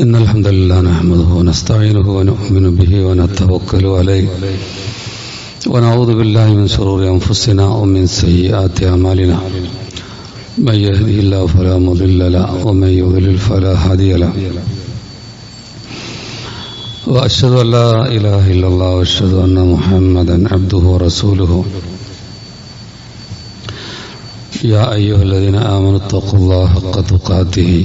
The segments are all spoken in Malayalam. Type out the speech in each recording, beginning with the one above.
إن الحمد لله نحمده ونستعينه ونؤمن به ونتوكل عليه. ونعوذ بالله من شرور أنفسنا ومن سيئات أعمالنا. من يهده الله فلا مضل له ومن يضلل فلا هادي له. وأشهد أن لا إله إلا الله وأشهد أن محمدا عبده ورسوله. يا أيها الذين آمنوا اتقوا الله حق تقاته.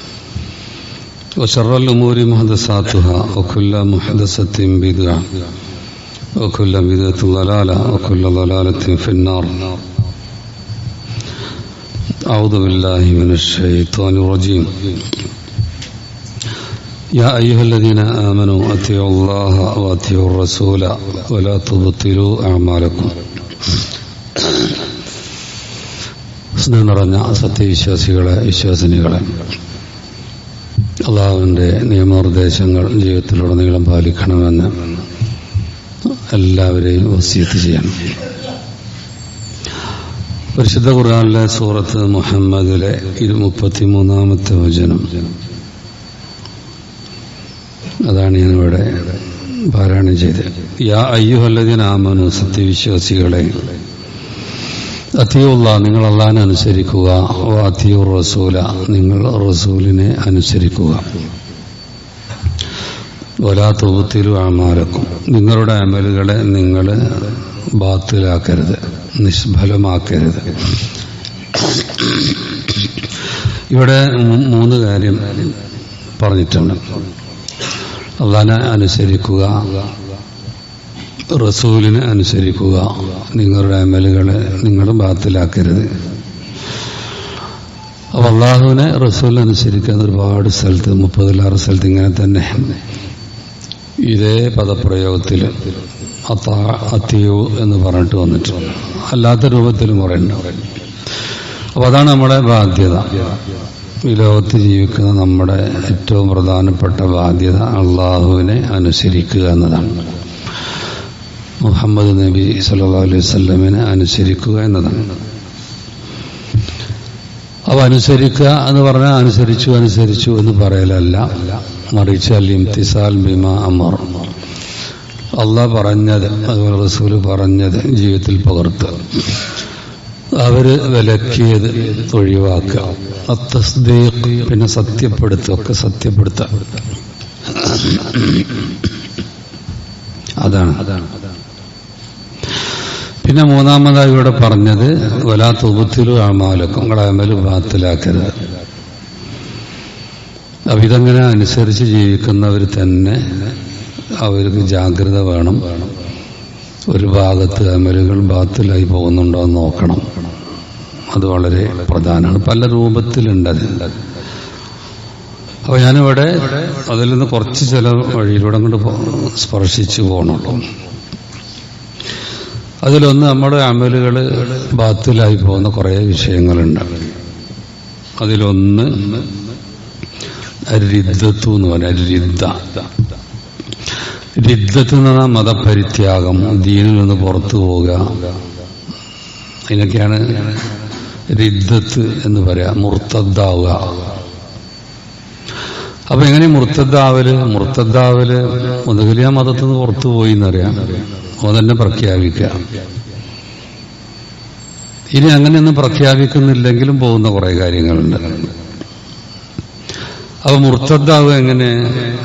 وشر الأمور محدثاتها وكل محدثة بدعة وكل بدعة ضلالة وكل ضلالة في النار أعوذ بالله من الشيطان الرجيم يا أيها الذين آمنوا أطيعوا الله وأطيعوا الرسول ولا تبطلوا أعمالكم സ്നേഹം നിറഞ്ഞ സത്യവിശ്വാസികളെ വിശ്വാസിനികളെ അള്ളാഹുവിന്റെ നിയമനിർദ്ദേശങ്ങൾ ജീവിതത്തിലുടനീളം പാലിക്കണമെന്ന് എല്ലാവരെയും വസീത്ത് ചെയ്യണം പരിശുദ്ധ ഖുർആാനിലെ സൂറത്ത് മുഹമ്മദിലെ ഇരു മുപ്പത്തിമൂന്നാമത്തെ വചനം. അതാണ് ഞാനിവിടെ പാരായണം ചെയ്തത്. യാ അയ്യുഹല്ലതിനാമനു സത്യവിശ്വാസികളെ അത്തിയുള്ള നിങ്ങൾ അള്ളഹാനെ അനുസരിക്കുക അത്തിയൂർ റസൂല നിങ്ങൾ റസൂലിനെ അനുസരിക്കുക. ഒരാ തുബത്തിലും അമാലക്കും. നിങ്ങളുടെ അമലുകളെ നിങ്ങൾ ബാത്തിലാക്കരുത് നിഷ്ഫലമാക്കരുത്. ഇവിടെ മൂന്ന് കാര്യം പറഞ്ഞിട്ടുണ്ട്. അള്ളഹാനെ അനുസരിക്കുക. റസൂലിനെ അനുസരിക്കുക. നിങ്ങളുടെ അമലുകളെ നിങ്ങൾ ബാത്തിലാക്കരുത്. അപ്പോൾ അള്ളാഹുവിനെ റസൂലിനെ അനുസരിക്കാൻ ഒരുപാട് സ്ഥലത്ത് മുപ്പതിലാറ് സ്ഥലത്ത് ഇങ്ങനെ തന്നെ. ഇതേ പദപ്രയോഗത്തിൽ അത്തിയു എന്ന് പറഞ്ഞിട്ട് വന്നിട്ടുണ്ട് അല്ലാത്ത രൂപത്തിലും പറയുന്നുണ്ട്. അപ്പോൾ അതാണ് നമ്മുടെ ബാധ്യത. ഈ ലോകത്ത് ജീവിക്കുന്ന നമ്മുടെ ഏറ്റവും പ്രധാനപ്പെട്ട ബാധ്യത അള്ളാഹുവിനെ അനുസരിക്കുക എന്നതാണ്. മുഹമ്മദ് നബി സല്ലാ അലൈഹി വല്ലമിനെ അനുസരിക്കുക എന്നതാണ്. അവ അനുസരിക്കുക എന്ന് പറഞ്ഞാൽ അനുസരിച്ചു അനുസരിച്ചു എന്ന് പറയലല്ല. മറിച്ച് അൽ ഇംതിസാൽ ബിമ അമർ. അള്ളാഹ് പറഞ്ഞത് അതുപോലെ റസൂൽ പറഞ്ഞത് ജീവിതത്തിൽ പകർത്തുക. അവർ വിലക്കിയത് ഒഴിവാക്കുക. അത്തസ്ദീഖ് പിന്നെ സത്യപ്പെടുത്തുക ഒക്കെ സത്യപ്പെടുത്തുക. അതാണ് അതാണ്. പിന്നെ മൂന്നാമതായി ഇവിടെ പറഞ്ഞത് വലാ ഉപത്തിലും ആമാലക്കും അമൽ ബാത്തിലാക്കരുത്. അപ്പം ഇതങ്ങനെ അനുസരിച്ച് ജീവിക്കുന്നവർ തന്നെ അവർക്ക് ജാഗ്രത വേണം. ഒരു ഭാഗത്ത് അമലുകൾ ബാത്തിലായി പോകുന്നുണ്ടോ എന്ന് നോക്കണം. അത് വളരെ പ്രധാനമാണ്. പല രൂപത്തിലുണ്ടത് അപ്പോൾ ഞാനിവിടെ അതിൽ നിന്ന് കുറച്ച് ചില വഴിയിലൂടെ അങ്ങോട്ട് സ്പർശിച്ചു പോകണുള്ളൂ അതിലൊന്ന് നമ്മുടെ അമലുകൾ ബാത്തിലായി പോകുന്ന കുറേ വിഷയങ്ങളുണ്ട്. അതിലൊന്ന് രിദ്ധത്തു എന്ന് പറയാം രിദ്ധ എന്ന് പറഞ്ഞാൽ മതപരിത്യാഗം ദീനിൽ നിന്ന് പുറത്തു പോവുക. അതിനൊക്കെയാണ് രിദ്ധത്ത് എന്ന് പറയാ മുർത്തദ്ദാവുക. അപ്പൊ എങ്ങനെ മുർത്തദ്ദാവൽ? മുർത്തദ്ദാവൽ മുതലിയ മതത്തിൽ നിന്ന് പുറത്തു പോയി എന്നറിയാം. തന്നെ പ്രഖ്യാപിക്കുക. ഇനി അങ്ങനെയൊന്നും പ്രഖ്യാപിക്കുന്നില്ലെങ്കിലും പോകുന്ന കുറെ കാര്യങ്ങളുണ്ട്. അപ്പൊ മുർത്തദ്ദാവ് എങ്ങനെ?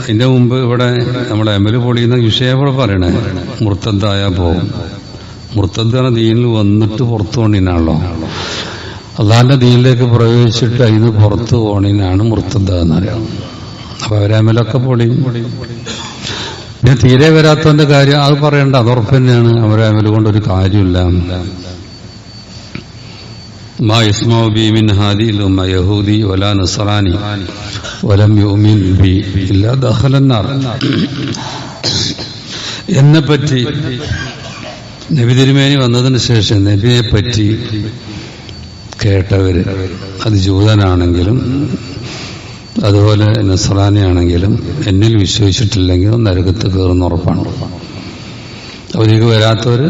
ഇതിന്റെ മുമ്പ് ഇവിടെ നമ്മുടെ എമൽ പൊളിയുന്ന വിഷയം പറയണേ. മുർത്തദ്ദായ പോകും മുർത്തദ്ദാണ് ദീനിൽ വന്നിട്ട് പുറത്തു പോണിനാണല്ലോ. അള്ളാഹിന്റെ ദീനിലേക്ക് പ്രവേശിച്ചിട്ട് അതിന് പുറത്തു പോണിനാണ് മുർത്തദ്ദ എന്നറിയാം. അപ്പൊ അവരമലൊക്കെ പൊളിയും. പിന്നെ തീരെ വരാത്തവന്റെ കാര്യം അത് പറയണ്ട. അത് തന്നെയാണ് അവരെ കാര്യമില്ല. നസ്റാനി വലം യുമിൻ ബി ഇല്ലാ ദഖലന്നാർ എന്നെ പറ്റി നബി തിരുമേനി വന്നതിന് ശേഷം നബിയെ പറ്റി കേട്ടവര് അത് ജൂതനാണെങ്കിലും അതുപോലെ നസ്രാനയാണെങ്കിലും എന്നിൽ വിശ്വസിച്ചിട്ടില്ലെങ്കിലും നരകത്ത് കയറുന്ന ഉറപ്പാണ്. അവരേക്ക് വരാത്തവർ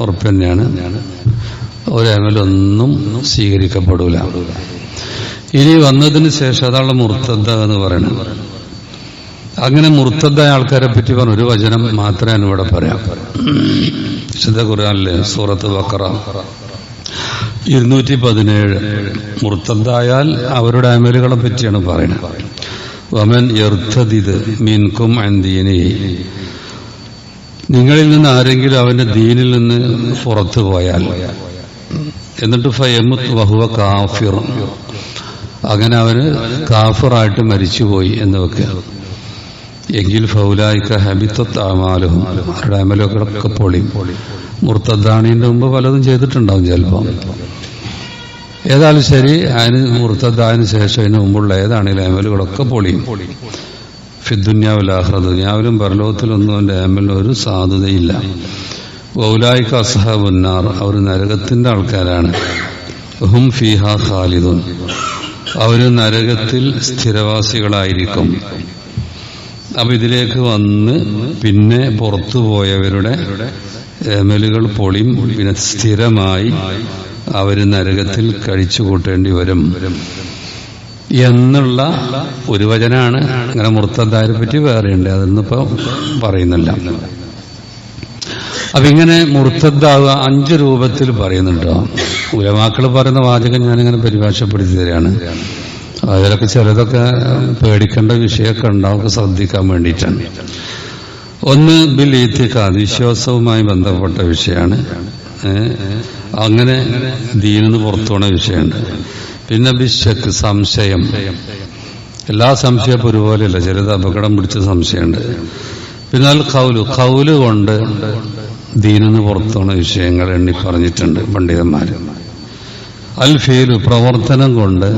ഉറപ്പ് തന്നെയാണ്. ഒരമലൊന്നും സ്വീകരിക്കപ്പെടില്ല ഇനി വന്നതിന് ശേഷം അതാണ് മുർത്തദ്ദ എന്ന് പറയുന്നത്. അങ്ങനെ മുർത്തദ്ദായ ആൾക്കാരെ പറ്റി പറഞ്ഞ ഒരു വചനം മാത്രമേ ഇവിടെ പറയാം. വിശുദ്ധ ഖുർആനിലെ സൂറത്ത് ബക്കറ ഇരുന്നൂറ്റി പതിനേഴ് മുർത്തദ്ദായാൽ അവരുടെ അമലുകളെ പറ്റിയാണ് പറയുന്നത്. വമൻ എർത്തതിത് മീൻകും അന്തീനി നിങ്ങളിൽ നിന്ന് ആരെങ്കിലും അവന്റെ ദീനിൽ നിന്ന് പുറത്തു പോയാൽ എന്നിട്ട് ഫയമുത്ത് വഹുവ കാഫിർ. അങ്ങനെ അവന് കാഫിറായിട്ട് മരിച്ചുപോയി എന്ന് വെക്കുക എങ്കിൽ ഫൗലായിക്ക ഹബിത്തത്ത് അമാലും അവരുടെ അമലുകളൊക്കെ പൊളി. മുർത്തദ്ദാണിന്റെ മുമ്പ് പലതും ചെയ്തിട്ടുണ്ടാവും ചിലപ്പോൾ ഏതായാലും ശരി അതിന് മുർത്തദ്ദാന് ശേഷം അതിന് മുമ്പുള്ള ഏതാണെങ്കിലും അമലുകളൊക്കെ പൊളിയും ഫിദ്ദുന്യാവിലാഹ്റ ദുനിയാവിലും പരലോകത്തിലൊന്നും എന്റെ അമലിന് ഒരു സാധ്യതയില്ല വൗലായിക്ക അസഹബുന്നാർ അവർ നരകത്തിന്റെ ആൾക്കാരാണ്. ഹും ഫിഹ ഖാലിദുൻ. അവർ നരകത്തിൽ സ്ഥിരവാസികളായിരിക്കും. അപ്പൊ ഇതിലേക്ക് വന്ന് പിന്നെ പുറത്തു പോയവരുടെ എമലുകൾ പൊളിയും പിന്നെ സ്ഥിരമായി അവർ നരകത്തിൽ കഴിച്ചു കൂട്ടേണ്ടി വരും. എന്നുള്ള ഒരു വചനാണ് അങ്ങനെ മുർത്തന്താരെ പറ്റി വേറെയുണ്ട്. അതൊന്നിപ്പോ പറയുന്നില്ല. അപ്പൊ ഇങ്ങനെ മുർത്തദ്ദാവുക അഞ്ച് രൂപത്തിൽ പറയുന്നുണ്ടോ. ഉലമാക്കൾ പറയുന്ന വാചകം ഞാനിങ്ങനെ പരിഭാഷപ്പെടുത്തി തരികയാണ് അതിലൊക്കെ ചിലതൊക്കെ പേടിക്കേണ്ട വിഷയമൊക്കെ ഉണ്ടാവും ശ്രദ്ധിക്കാൻ വേണ്ടിയിട്ടാണ്. ഒന്ന് ബിൽ ഈത്തിക്കാദ് വിശ്വാസവുമായി ബന്ധപ്പെട്ട വിഷയമാണ്. അങ്ങനെ ദീനിന്ന് പുറത്തുപോണ വിഷയമുണ്ട്. പിന്നെ ബിശക്ക് സംശയം. എല്ലാ സംശയവും ഒരുപോലെയല്ല ചിലത് അപകടം പിടിച്ച സംശയമുണ്ട്. പിന്നെ കൗൽ കൗൽ കൊണ്ട് ദീനിന്ന് പുറത്തുപോണ വിഷയങ്ങൾ എണ്ണി പറഞ്ഞിട്ടുണ്ട് പണ്ഡിതന്മാര്. അൽ ഫേലു പ്രവർത്തനം കൊണ്ട്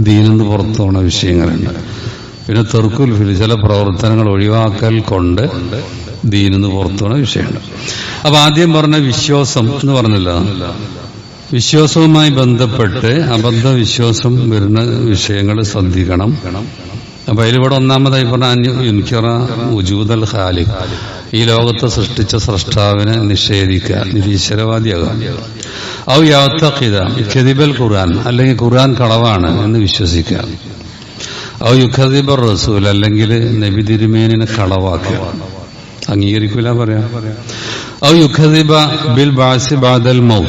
ദീനിന്ന് പുറത്തു പോണ വിഷയങ്ങളുണ്ട്. പിന്നെ തെർക്കുൽ ഫിൽ ചില പ്രവർത്തനങ്ങൾ ഒഴിവാക്കൽ കൊണ്ട് ദീനെന്ന് പുറത്തു പോണ വിഷയമുണ്ട് അപ്പൊ ആദ്യം പറഞ്ഞ വിശ്വാസം എന്ന് പറഞ്ഞില്ല. വിശ്വാസവുമായി ബന്ധപ്പെട്ട് അബദ്ധ വിശ്വാസം വരുന്ന വിഷയങ്ങൾ ശ്രദ്ധിക്കണം. അപ്പൊ അതിലിവിടെ ഒന്നാമതായി പറഞ്ഞ ഉജൂദൽ ഖാലിഖ്. ഈ ലോകത്തെ സൃഷ്ടിച്ച സൃഷ്ടാവിനെ നിഷേധിക്കുക നിരീശ്വരവാദിയാകാം ഔ യാത്തഖിത ഖദിബൽ ഖുർആൻ അല്ലെങ്കിൽ ഖുർആൻ കളവാണ് എന്ന് വിശ്വസിക്കുക. ഔ യുഖദിബർ റസൂൽ അല്ലെങ്കിൽ നബി തിരുമേനിനെ കളവാക്കുക. അംഗീകരിക്കില്ല പറയാ. ഔ യുഖദിബ ബിൽ ബാസി ബാദൽ മൗ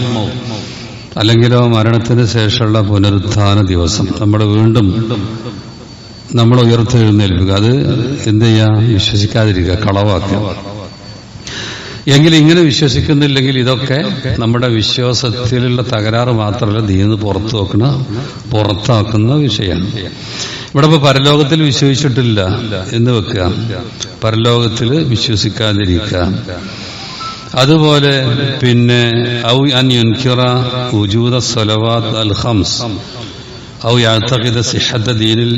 അല്ലെങ്കിലോ മരണത്തിന് ശേഷമുള്ള പുനരുത്ഥാന ദിവസം. നമ്മൾ വീണ്ടും നമ്മൾ ഉയർത്തെഴുന്നേൽപ്പിക്കുക. അത് എന്ത് ചെയ്യാ? വിശ്വസിക്കാതിരിക്കുക കളവാക്കുക. എങ്കിൽ ഇങ്ങനെ വിശ്വസിക്കുന്നില്ലെങ്കിൽ ഇതൊക്കെ നമ്മുടെ വിശ്വാസത്തിലുള്ള തകരാറ് മാത്രമല്ല ദീന്ന് പുറത്തു വെക്കുന്ന പുറത്താക്കുന്ന വിഷയമാണ്. ഇവിടെ ഇപ്പൊ പരലോകത്തിൽ വിശ്വസിച്ചിട്ടില്ല എന്ന് വെക്കുക. പരലോകത്തിൽ വിശ്വസിക്കാതിരിക്കുക. അതുപോലെ പിന്നെ ഔ അൻ യുൻകിറ ഉജൂദ സലവാത് അൽ ഹംസ് ഔ യാത്തഖിദ സിഹത്ത ദീനിൽ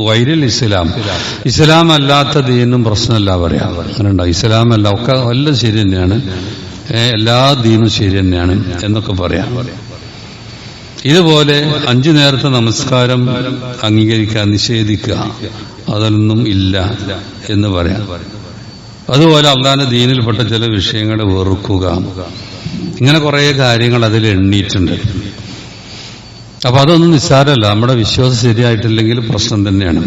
വൈരിൽ ഇസ്ലാം. ഇസ്ലാം അല്ലാത്ത ദീനും പ്രശ്നമല്ല പറയാം. അങ്ങനെ ഉണ്ടാവും ഇസ്ലാം അല്ല ഒക്കെ എല്ലാം ശരി തന്നെയാണ്. എല്ലാ ദീനും ശരി തന്നെയാണ് എന്നൊക്കെ പറയാം പറയാം. ഇതുപോലെ അഞ്ചു നേരത്തെ നമസ്കാരം അംഗീകരിക്കുക നിഷേധിക്കുക അതൊന്നും ഇല്ല എന്ന് പറയാം. അതുപോലെ അള്ളാന്റെ ദീനിൽപ്പെട്ട ചില വിഷയങ്ങളെ വെറുക്കുക. ഇങ്ങനെ കുറെ കാര്യങ്ങൾ അതിൽ എണ്ണീയിട്ടുണ്ട്. അപ്പൊ അതൊന്നും നിസ്സാരമല്ല. നമ്മുടെ വിശ്വാസം ശരിയായിട്ടില്ലെങ്കിൽ പ്രശ്നം തന്നെയാണ്.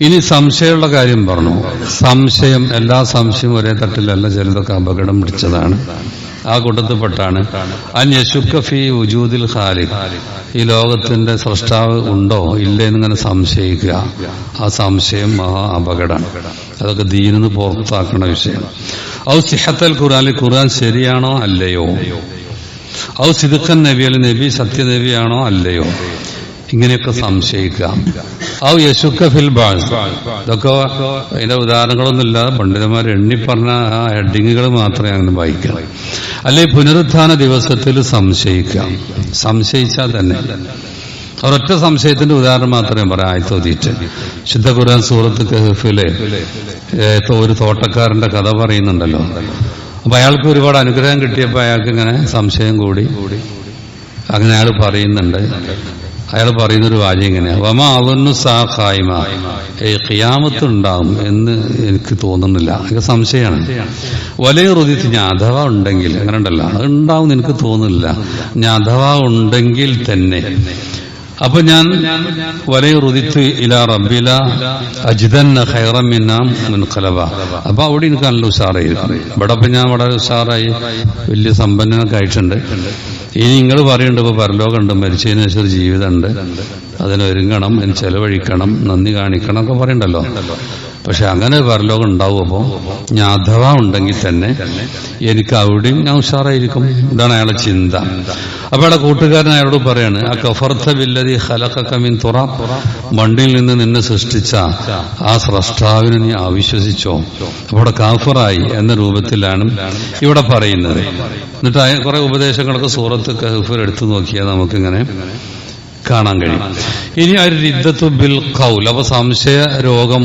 ഇനി സംശയമുള്ള കാര്യം പറഞ്ഞു. സംശയം എല്ലാ സംശയവും ഒരേ തട്ടിലല്ല. ചിലതൊക്കെ അപകടം പിടിച്ചതാണ്. ആ കൂട്ടത്തിൽപ്പെട്ടാണ് അന്യശുക്കഫി ഉജൂദിൽ ഖാലിഖ്. ഈ ലോകത്തിന്റെ സൃഷ്ടാവ് ഉണ്ടോ? ഇല്ലേ എന്നിങ്ങനെ സംശയിക്കുക. ആ സംശയം മഹാ അപകടമാണ്. അതൊക്കെ ദീനിന്ന് പുറത്താക്കണ വിഷയം. ഔ സിഹത്തൽ ഖുർആൻ ഖുർആൻ ശരിയാണോ അല്ലയോ? ഔ സിദുഖൻ നബി അല്ലെ നബി സത്യനബിയാണോ അല്ലയോ? ഇങ്ങനെയൊക്കെ സംശയിക്കാം ഔ യശുക്ക ഫിൽ ബാസ് ഇതൊക്കെ അതിന്റെ ഉദാഹരണങ്ങളൊന്നുമില്ലാതെ പണ്ഡിതന്മാർ എണ്ണി പറഞ്ഞ ആ ഹെഡിങ്ങുകൾ മാത്രമേ അങ്ങനെ വായിക്കാം. അല്ലെ പുനരുത്ഥാന ദിവസത്തിൽ സംശയിക്കാം. സംശയിച്ചാൽ തന്നെ. ഒരൊറ്റ സംശയത്തിന്റെ ഉദാഹരണം മാത്രമേ പറയാം ആയത്തോതിയിട്ട് ശുദ്ധ ഖുർആൻ സൂറത്ത് കഹഫിലെ ഒരു തോട്ടക്കാരന്റെ കഥ പറയുന്നുണ്ടല്ലോ. അപ്പൊ അയാൾക്ക് ഒരുപാട് അനുഗ്രഹം കിട്ടിയപ്പോൾ അയാൾക്ക് ഇങ്ങനെ സംശയം കൂടി. അങ്ങനെ അയാൾ പറയുന്നുണ്ട്. അയാൾ പറയുന്നൊരു വാചകം ഇങ്ങനെയാണ് വമ അവന്നു സാഹായ്മ ഏ ഖിയാമത്ത് ഉണ്ടാവും എന്ന് എനിക്ക് തോന്നുന്നില്ല. എനിക്ക് സംശയമാണ്. വലിയ റുതിത്ത് ഞാൻ ഉണ്ടെങ്കിൽ അങ്ങനെ ഉണ്ടല്ലോ അത് ഉണ്ടാവും എനിക്ക് തോന്നുന്നില്ല. ഞാൻ ഉണ്ടെങ്കിൽ തന്നെ. അപ്പൊ ഞാൻ വലിയ റുതിത്ത് ഇല റബ്ബില അജിതന്ന ഖൈറമിന്നാം മുൻഖലബ അപ്പൊ അവിടെ എനിക്ക് നല്ല ഉഷാറായി. ഇവിടെ അപ്പൊ ഞാൻ വളരെ ഉഷാറായി. വലിയ സമ്പന്നനൊക്കെ ആയിട്ടുണ്ട്. ഇനി നിങ്ങൾ പറയുന്നുണ്ട് ഇപ്പൊ പരലോകമുണ്ട് മരിച്ചതിന് ശേഷം ജീവിതമുണ്ട്. അതിനൊരുങ്ങണം അതിന് ചെലവഴിക്കണം നന്ദി കാണിക്കണം ഒക്കെ പറയണ്ടല്ലോ. പക്ഷെ അങ്ങനെ പരലോകം ഉണ്ടാവും അപ്പോൾ ഞാൻ അഥവാ ഉണ്ടെങ്കിൽ തന്നെ എനിക്ക് അവിടെയും ഞാൻ ഉഷാറായിരിക്കും. ഇതാണ് അയാളെ ചിന്ത. അപ്പൊ അയാളെ കൂട്ടുകാരൻ അയാളോട് പറയാണ് ആ കഫർത്ത വില്ലതി ഹലക്കമിൻ തുറ മണ്ണിൽ നിന്ന് നിന്നെ സൃഷ്ടിച്ച ആ സ്രഷ്ടാവിനെ നീ അവിശ്വസിച്ചോ? അവിടെ കാഫറായി എന്ന രൂപത്തിലാണ് ഇവിടെ പറയുന്നത്. എന്നിട്ട് കുറെ ഉപദേശങ്ങളൊക്കെ സൂറത്ത് കഹഫർ എടുത്തു നോക്കിയാൽ നമുക്കിങ്ങനെ കാണാൻ കഴിയും. ഇനി ഒരു റിദ്ദത്തു ബിൽ കൗൽ അപ്പൊ സംശയ രോഗം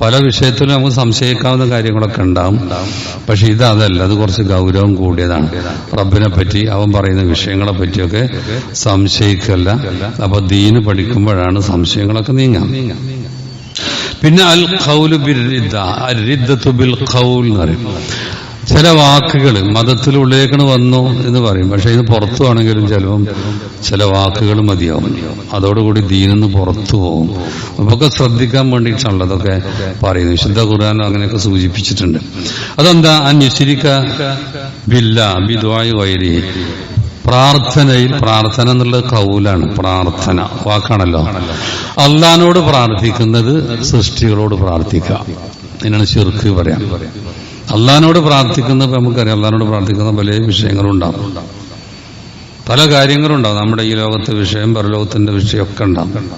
പല വിഷയത്തിലും നമുക്ക് സംശയിക്കാവുന്ന കാര്യങ്ങളൊക്കെ ഉണ്ടാവും. പക്ഷെ ഇത് അതല്ല അത് കുറച്ച് ഗൗരവം കൂടിയതാണ്. റബ്ബിനെ പറ്റി അവൻ പറയുന്ന വിഷയങ്ങളെ പറ്റിയൊക്കെ സംശയിക്കല്ല. അപ്പൊ ദീന് പഠിക്കുമ്പോഴാണ് സംശയങ്ങളൊക്കെ നീങ്ങാം. പിന്നെ അൽ ഖൗലു ബിൽ റിദ്ദ. അൽ റിദ്ദത്തു ബിൽ ഖൗൽ എന്ന് പറയും. ചില വാക്കുകൾ മതത്തിലുള്ളിലേക്കാണ് വന്നു എന്ന് പറയും. പക്ഷെ ഇത് പുറത്തു ആണെങ്കിലും ചിലപ്പം ചില വാക്കുകൾ മതിയാവും. അതോടുകൂടി ദീനെന്ന് പുറത്തു പോകും. അപ്പൊക്കെ ശ്രദ്ധിക്കാൻ വേണ്ടിയിട്ടാണല്ലോ അതൊക്കെ പറയുന്നത്. വിശുദ്ധ ഖുർആൻ അങ്ങനെയൊക്കെ സൂചിപ്പിച്ചിട്ടുണ്ട്. അതെന്താ? അന്യശിരിക്ക ബില്ല ബിദ്വായു വൈരി. പ്രാർത്ഥനയിൽ പ്രാർത്ഥന എന്നുള്ളത് കൗലാണ്. പ്രാർത്ഥന. വാക്കാണല്ലോ. അള്ളഹാനോട് പ്രാർത്ഥിക്കുന്നത് സൃഷ്ടികളോട് പ്രാർത്ഥിക്കുക ഇതിനാണ് ചെറുക്ക് പറയാം അള്ളഹാനോട് പ്രാർത്ഥിക്കുന്നപ്പോൾ നമുക്കറിയാം അള്ളഹാനോട് പ്രാർത്ഥിക്കുന്ന പല വിഷയങ്ങളും ഉണ്ടാവും പല കാര്യങ്ങളും ഉണ്ടാവും നമ്മുടെ ഈ ലോകത്തെ വിഷയം പരലോകത്തിന്റെ വിഷയമൊക്കെ ഉണ്ടാവും.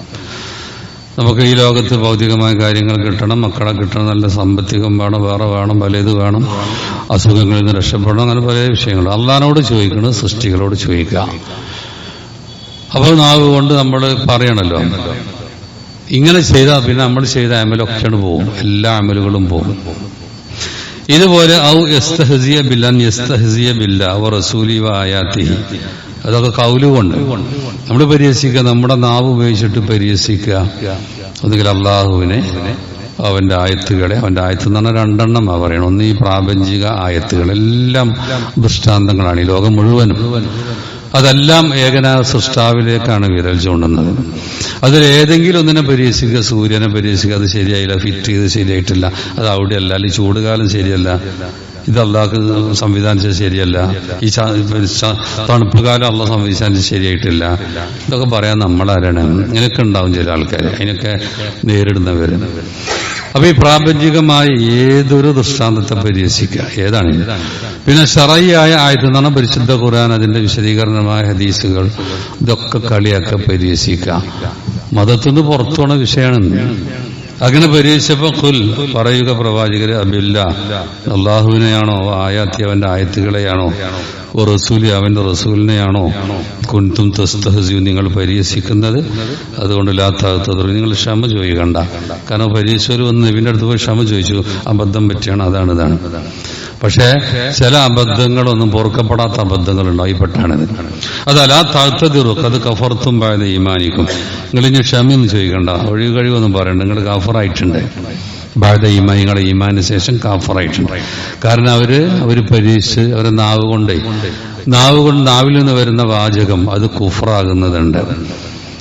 നമുക്ക് ഈ ലോകത്ത് ഭൗതികമായ കാര്യങ്ങൾ കിട്ടണം മക്കളെ കിട്ടണം നല്ല സാമ്പത്തികം വേണം വേറെ വേണം പലത് വേണം അസുഖങ്ങളിൽ നിന്ന് രക്ഷപ്പെടണം അങ്ങനെ പല വിഷയങ്ങളും അള്ളഹാനോട് ചോദിക്കണം സൃഷ്ടികളോട് ചോദിക്കുക. അപ്പോൾ നാവ് കൊണ്ട് നമ്മൾ പറയണല്ലോ. ഇങ്ങനെ ചെയ്താൽ പിന്നെ നമ്മൾ ചെയ്ത അമലൊക്കെയാണ് പോകും. എല്ലാ അമലുകളും പോകും. ഇതുപോലെ ഔ യസ്തഹസിയ ബില്ലാൻ യസ്തഹസിയ റസൂലി അതൊക്കെ കൗലുകൊണ്ട് നമ്മൾ പരിഹസിക്കുക നമ്മുടെ നാവ് ഉപയോഗിച്ചിട്ട് പരിഹസിക്കുക. ഒന്നുകിൽ അള്ളാഹുവിനെ അവന്റെ ആയത്തുകളെ അവന്റെ ആയത്ത് എന്ന് പറഞ്ഞാൽ രണ്ടെണ്ണം പറയണം ഒന്ന് ഈ പ്രാപഞ്ചിക ആയത്തുകൾ എല്ലാം ദൃഷ്ടാന്തങ്ങളാണ് ഈ ലോകം മുഴുവനും. അതെല്ലാം ഏകനാ സൃഷ്ടാവിലേക്കാണ് വിരൽ ചൂണ്ടുന്നത്. അതിൽ ഏതെങ്കിലും ഒന്നിനെ പരീക്ഷിക്കുക സൂര്യനെ പരീക്ഷിക്കുക അത് ശരിയായില്ല ഫിറ്റ് ചെയ്ത് ശരിയായിട്ടില്ല അത് അവിടെയല്ല അല്ലെങ്കിൽ ചൂടുകാലം ശരിയല്ല ഇത് അള്ളാഹ് സംവിധാനിച്ചത് ശരിയല്ല ഈ തണുപ്പ് കാലം അള്ള സംവിധാനിച്ചത് ശരിയായിട്ടില്ല. ഇതൊക്കെ പറയാൻ നമ്മളാരാണ്. ഇങ്ങനെയൊക്കെ ഉണ്ടാവും ചില ആൾക്കാർ അതിനൊക്കെ നേരിടുന്നവര്. അപ്പൊ ഈ പ്രാപഞ്ചികമായ ഏതൊരു ദൃഷ്ടാന്തത്തെ പരിഹസിക്കുക. ഏതാണ്? പിന്നെ ഷറയ്യായ ആയതെന്നാണ് പരിശുദ്ധ ഖുർആൻ അതിന്റെ വിശദീകരണമായ ഹദീസുകൾ ഇതൊക്കെ കളിയാക്കി പരിഹസിക്കുക. മതത്തിന് പുറത്തുള്ള വിഷയമാണ് അങ്ങനെ പരിഹരിച്ചപ്പോ കുൽ പറയുക പ്രവാചകര് അബില്ല അള്ളാഹുവിനെയാണോ ആയാത്തി അവന്റെ ആയത്തുകളെയാണോ ഓ റസൂലി അവന്റെ റസൂലിനെയാണോ കുൻതും തസ്തഹസിയും നിങ്ങൾ പരിഹസിക്കുന്നത് അതുകൊണ്ട് ലാത്താകത്തത് നിങ്ങൾ ക്ഷമ ചോദിക്കണ്ട. കാരണം പരീക്ഷവർ വന്ന് നബിന്റെ അടുത്ത് പോയി ക്ഷമ ചോദിച്ചു അബദ്ധം പറ്റിയാണ് അതാണ് ഇതാണ്. പക്ഷേ ചില അബദ്ധങ്ങളൊന്നും പൊറുക്കപ്പെടാത്ത അബദ്ധങ്ങൾ അബദ്ധങ്ങളുണ്ടാവും ഈ പെട്ടാണിത്. അതല്ല താഴ്ത്തതിറു അത് കഫർത്തും പായത് ഈമാനിക്കും. നിങ്ങൾ ഇനി ക്ഷമയൊന്നും ചോദിക്കണ്ട. ഒഴിവ് കഴിവൊന്നും പറയണ്ട. നിങ്ങൾ കാഫറായിട്ടുണ്ട്. ബാധ ഈമാൻ നിങ്ങളുടെ ഈമാന് ശേഷം കാഫറായിട്ടുണ്ട്. കാരണം അവർ അവർ പരീക്ഷിച്ച് അവരെ നാവ് കൊണ്ടേ നാവ് കൊണ്ട് നാവിൽ നിന്ന് വരുന്ന വാചകം അത് കുഫറാകുന്നതുണ്ട്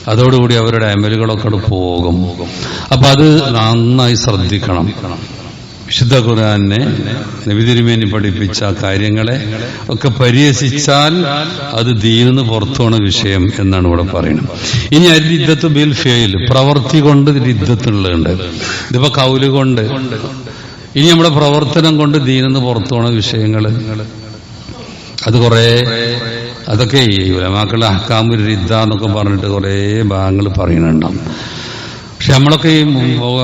അതോടുകൂടി അവരുടെ അമലുകളൊക്കെ പോകും. അപ്പൊ അത് നന്നായി ശ്രദ്ധിക്കണം. വിശുദ്ധ ഖുർആാനെ നബിതിരുമേനി പഠിപ്പിച്ച കാര്യങ്ങളെ ഒക്കെ പരിഹസിച്ചാൽ അത് ദീനിന്ന് പുറത്തുപോണ വിഷയം എന്നാണ് ഇവിടെ പറയുന്നത്. ഇനി അരിദ്ധത്ത് ബിൽ ഫെയിൽ പ്രവർത്തി കൊണ്ട് രിദ്ധത്തുള്ളതുണ്ട് ഇതിപ്പോ കൗൽ കൊണ്ട്. ഇനി നമ്മുടെ പ്രവർത്തനം കൊണ്ട് ദീനിന്ന് പുറത്തുപോണ വിഷയങ്ങൾ. അത് കുറേ അതൊക്കെ ഈ ഉലമാക്കളുടെ അഹ്കാമുൽ റിദ്ദ എന്നൊക്കെ പറഞ്ഞിട്ട് കുറേ ഭാഗങ്ങൾ പറയുന്നുണ്ടാവും. പക്ഷെ നമ്മളൊക്കെ ഈ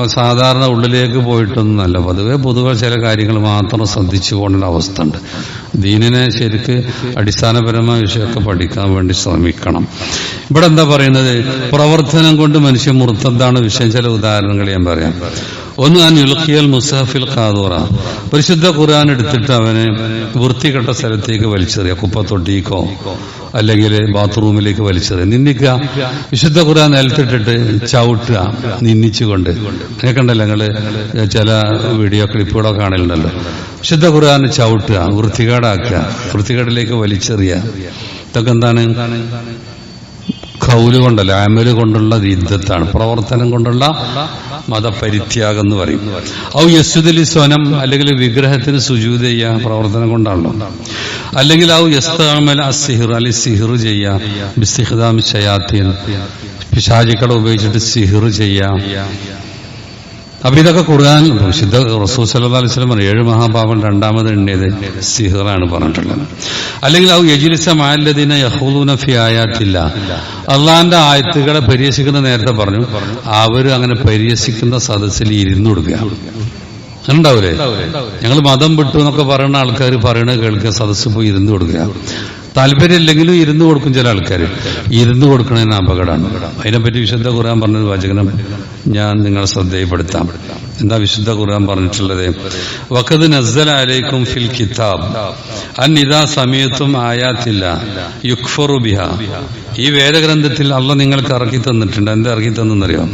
സാധാരണ ഉള്ളിലേക്ക് പോയിട്ടൊന്നുമല്ല. പൊതുവെ പൊതുവെ ചില കാര്യങ്ങൾ മാത്രം ശ്രദ്ധിച്ചു പോകേണ്ട അവസ്ഥ ഉണ്ട്. ദീനിനെ ശരിക്ക് അടിസ്ഥാനപരമായ വിഷയമൊക്കെ പഠിക്കാൻ വേണ്ടി ശ്രമിക്കണം. ഇവിടെ എന്താ പറയുന്നത്? പ്രവർത്തനം കൊണ്ട് മനുഷ്യൻ മുറുത്തതാണ് വിഷയം. ചില ഉദാഹരണങ്ങൾ ഞാൻ പറയാം. ഒന്ന് ഞാൻ യുൽക്കിയൽ മുസാഫിൽ ഖാദൂറ. പരിശുദ്ധ ഖുർആൻ എടുത്തിട്ട് അവനെ വൃത്തികെട്ട സ്ഥലത്തേക്ക് വലിച്ചെറിയ കുപ്പത്തൊട്ടിക്കോ അല്ലെങ്കിൽ ബാത്റൂമിലേക്ക് വലിച്ചെറിയ. നിന്ദിക്കുക. വിശുദ്ധ ഖുർആൻ നിലത്തിട്ടിട്ട് ചവിട്ടുക നിന്നിച്ചുകൊണ്ട് കേൾക്കണ്ടല്ലോ കണ്ടല്ലോ നിങ്ങൾ ചില വീഡിയോ ക്ലിപ്പുകളൊക്കെ കാണലുണ്ടല്ലോ. വിശുദ്ധ ഖുർആൻ ചവിട്ടുക വൃത്തികേടാക്കുക വൃത്തികേടിലേക്ക് വലിച്ചെറിയുക. ഇതൊക്കെ എന്താണ്? കൗൽ കൊണ്ടല്ല അമൽ കൊണ്ടുള്ള യുദ്ധത്താണ് പ്രവർത്തനം കൊണ്ടുള്ള മതപരിത്യാഗം എന്ന് പറയും. ഔ യസ്തുദലി സ്വനം അല്ലെങ്കിൽ വിഗ്രഹത്തിന് സുജൂത ചെയ്യുക പ്രവർത്തനം കൊണ്ടാണല്ലോ. അല്ലെങ്കിൽ ഔ യസ്താമൽ അസിഹിർ അല്ലെ സിഹിർ ചെയ്യാം ബിസ്തിഹ്ദാം പിശാചിക്കളെ ഉപയോഗിച്ചിട്ട് സിഹിർ ചെയ്യാം. അപ്പൊ ഇതൊക്കെ ഖുർആൻ വിശുദ്ധ റസൂ സല്ലാ അലൈഹി വസല്ലം പറഞ്ഞു, ഏഴ് മഹാഭാവം രണ്ടാമത് എണ്ണിയത് സിഹറാണ് പറഞ്ഞിട്ടുള്ളത്. അല്ലെങ്കിൽ ഔ യജിലിസ മാലദീന യഹൂദൂന ഫി ആയാത്തില്ല. അള്ളാന്റെ ആയത്തുകളെ പരിഹസിക്കുന്ന നേരത്തെ പറഞ്ഞു അവർ അങ്ങനെ പരിഹസിക്കുന്ന സദസ്സിൽ ഇരുന്നു കൊടുക്കുക. ഉണ്ടാവൂലേ? ഞങ്ങൾ മതം വിട്ടു എന്നൊക്കെ പറയുന്ന ആൾക്കാർ പറയണ കേൾക്കുക സദസ്സ് പോയി ഇരുന്ന് കൊടുക്കുക. താല്പര്യമില്ലെങ്കിലും ഇരുന്ന് കൊടുക്കും ചില ആൾക്കാർ ഇരുന്ന് കൊടുക്കണതിന് അപകടമാണ്. അതിനെപ്പറ്റി വിശുദ്ധ ഖുർആൻ പറഞ്ഞൊരു വാചകനം ഞാൻ നിങ്ങളെ ശ്രദ്ധയിൽപ്പെടുത്താം. എന്താ വിശുദ്ധ ഖുർആൻ പറഞ്ഞിട്ടുള്ളത്? വഖദ് നസ്സല അലൈക്കും ഫിൽ കിതാബ്. അൻ ഇദാ സമയത്തും ആയാത്തില്ല യുക്ഫറു ബിഹ. ഈ വേദഗ്രന്ഥത്തിൽ അള്ള നിങ്ങൾക്ക് ഇറക്കി തന്നിട്ടുണ്ട്. എന്താ ഇറക്കി തന്നെന്നറിയോ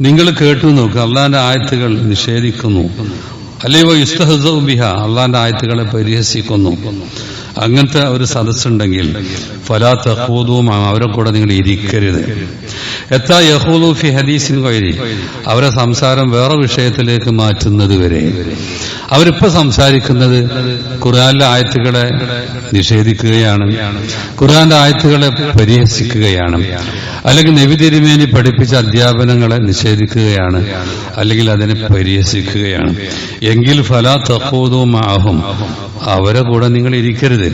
നിങ്ങൾ കേട്ടു നോക്കുക അള്ളാന്റെ ആയത്തുകൾ നിഷേധിക്കുന്നു. അല്ലയോ യുസ്തഹസു ബിഹ. അള്ളാന്റെ ആയത്തുകളെ പരിഹസിക്കുന്നു. അങ്ങനത്തെ ഒരു സദസ്സുണ്ടെങ്കിൽ ഫലാ തഹൂദും അവരെ കൂടെ നിങ്ങൾ ഇരിക്കരുത്. എത്താ യഹൂദു ഫി ഹദീസിൻ കൊയരി അവരെ സംസാരം വേറെ വിഷയത്തിലേക്ക് മാറ്റുന്നത് വരെ. അവരിപ്പോ സംസാരിക്കുന്നത് ഖുർആാനിലെ ആയത്തുകളെ നിഷേധിക്കുകയാണ് ഖുർആാന്റെ ആയത്തുകളെ പരിഹസിക്കുകയാണ് അല്ലെങ്കിൽ നബി തിരുമേനി പഠിപ്പിച്ച അധ്യാപനങ്ങളെ നിഷേധിക്കുകയാണ് അല്ലെങ്കിൽ അതിനെ പരിഹസിക്കുകയാണ്. എങ്കിൽ ഫലാ തഹൂദും ആഹും അവരെ കൂടെ നിങ്ങൾ ഇരിക്കരുത്.